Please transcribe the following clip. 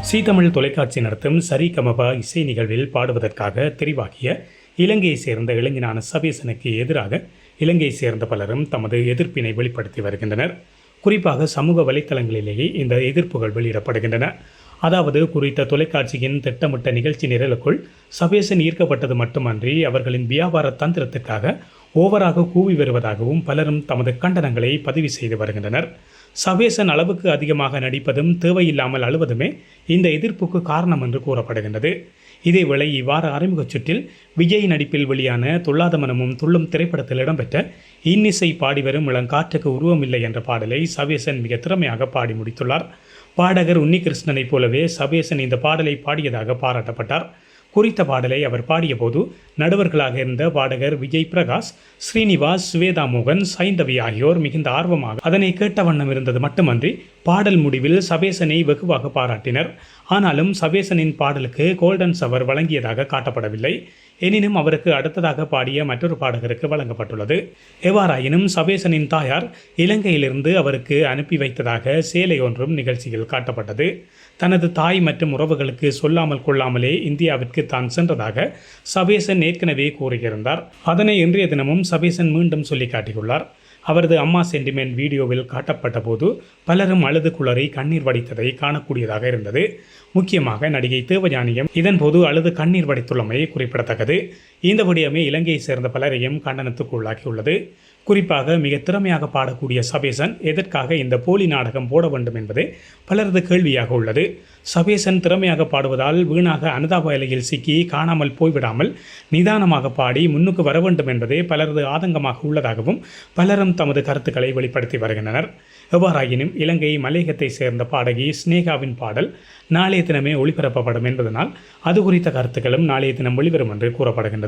சீ தமிழ் தொலைக்காட்சி நடத்தும் சரி கமபா இசை நிகழ்வில் பாடுவதற்காக தெரிவாகிய இலங்கையை சேர்ந்த இளைஞனான சபேசனுக்கு எதிராக இலங்கையை சேர்ந்த பலரும் தமது எதிர்ப்பினை வெளிப்படுத்தி வருகின்றனர். குறிப்பாக சமூக வலைத்தளங்களிலேயே இந்த எதிர்ப்புகள் வெளியிடப்படுகின்றன. அதாவது குறித்த தொலைக்காட்சியின் திட்டமிட்ட நிகழ்ச்சி நிரலுக்குள் சபேசன் ஈர்க்கப்பட்டது மட்டுமன்றி அவர்களின் வியாபார தந்திரத்திற்காக ஓவராக கூவி வருவதாகவும் பலரும் தமது கண்டனங்களை பதிவு செய்து வருகின்றனர். சவேசன் அளவுக்கு அதிகமாக நடிப்பதும் தேவையில்லாமல் அழுவதுமே இந்த எதிர்ப்புக்கு காரணம் என்று கூறப்படுகின்றது. இதேவேளை இவ்வாறு அறிமுகச் சுற்றில் விஜய் நடிப்பில் வெளியான துள்ளாத மனமும் துள்ளும் திரைப்படத்தில் இடம்பெற்ற இன்னிசை பாடி வரும் இளங்காற்றுக்கு உருவமில்லை என்ற பாடலை சவேசன் மிக திறமையாக பாடி முடித்துள்ளார். பாடகர் உன்னிகிருஷ்ணனைப் போலவே சவேசன் இந்த பாடலை பாடியதாக பாராட்டப்பட்டார். குறித்த பாடலை அவர் பாடியபோது நடுவர்களாக இருந்த பாடகர் விஜய் பிரகாஷ் ஸ்ரீனிவாஸ் சுவேதா மோகன் சைந்தவி ஆகியோர் மிகுந்த ஆர்வமாக அதனை கேட்ட வண்ணம் இருந்தது மட்டுமன்றி பாடல் முடிவில் சபேசனை வெகுவாக பாராட்டினர். ஆனாலும் சபேசனின் பாடலுக்கு கோல்டன் சவர் வழங்கியதாக காட்டப்படவில்லை. எனினும் அவருக்கு அடுத்ததாக பாடிய மற்றொரு பாடகருக்கு வழங்கப்பட்டுள்ளது. எவ்வாறாயினும் சபேசனின் தாயார் இலங்கையிலிருந்து அவருக்கு அனுப்பி வைத்ததாக சேலை ஒன்றும் நிகழ்ச்சியில் காட்டப்பட்டது. தனது தாய் மற்றும் உறவுகளுக்கு சொல்லாமல் கொள்ளாமலே இந்தியாவிற்கு தான் சென்றதாக சபேசன் ஏற்கனவே கூறியிருந்தார். அதனை இன்றைய தினமும் சபேசன் மீண்டும் சொல்லி காட்டியுள்ளார் அவரது அம்மா சென்டிமெண்ட் வீடியோவில் காட்டப்பட்ட போது பலரும் அழுது குளறி கண்ணீர் வடித்ததை காணக்கூடியதாக இருந்தது. முக்கியமாக நடிகை தேவஜானியம் இதன்போது அழுது கண்ணீர் வடித்துள்ளமை குறிப்பிடத்தக்கது. இந்த விடயமே இலங்கையை சேர்ந்த பலரையும் கண்டனத்துக்கு உள்ளாக்கியுள்ளது குறிப்பாக மிக திறமையாக பாடக்கூடிய சபேசன் எதற்காக இந்த போலி நாடகம் போட வேண்டும் என்பது பலரது கேள்வியாக உள்ளது. சபேசன் திறமையாக பாடுவதால் வீணாக அனுதாப இலையில் சிக்கி காணாமல் போய்விடாமல் நிதானமாக பாடி முன்னுக்கு வர வேண்டும் என்பதே பலரது ஆதங்கமாக உள்ளதாகவும் பலரும் தமது கருத்துக்களை வெளிப்படுத்தி வருகின்றனர். எவ்வாறாயினும் இலங்கை மலையகத்தை சேர்ந்த பாடகி ஸ்னேகாவின் பாடல் நாளைய தினமே ஒளிபரப்பப்படும் என்பதனால் அது குறித்த கருத்துக்களும் நாளைய தினம் வெளிவரும் என்று கூறப்படுகின்றது.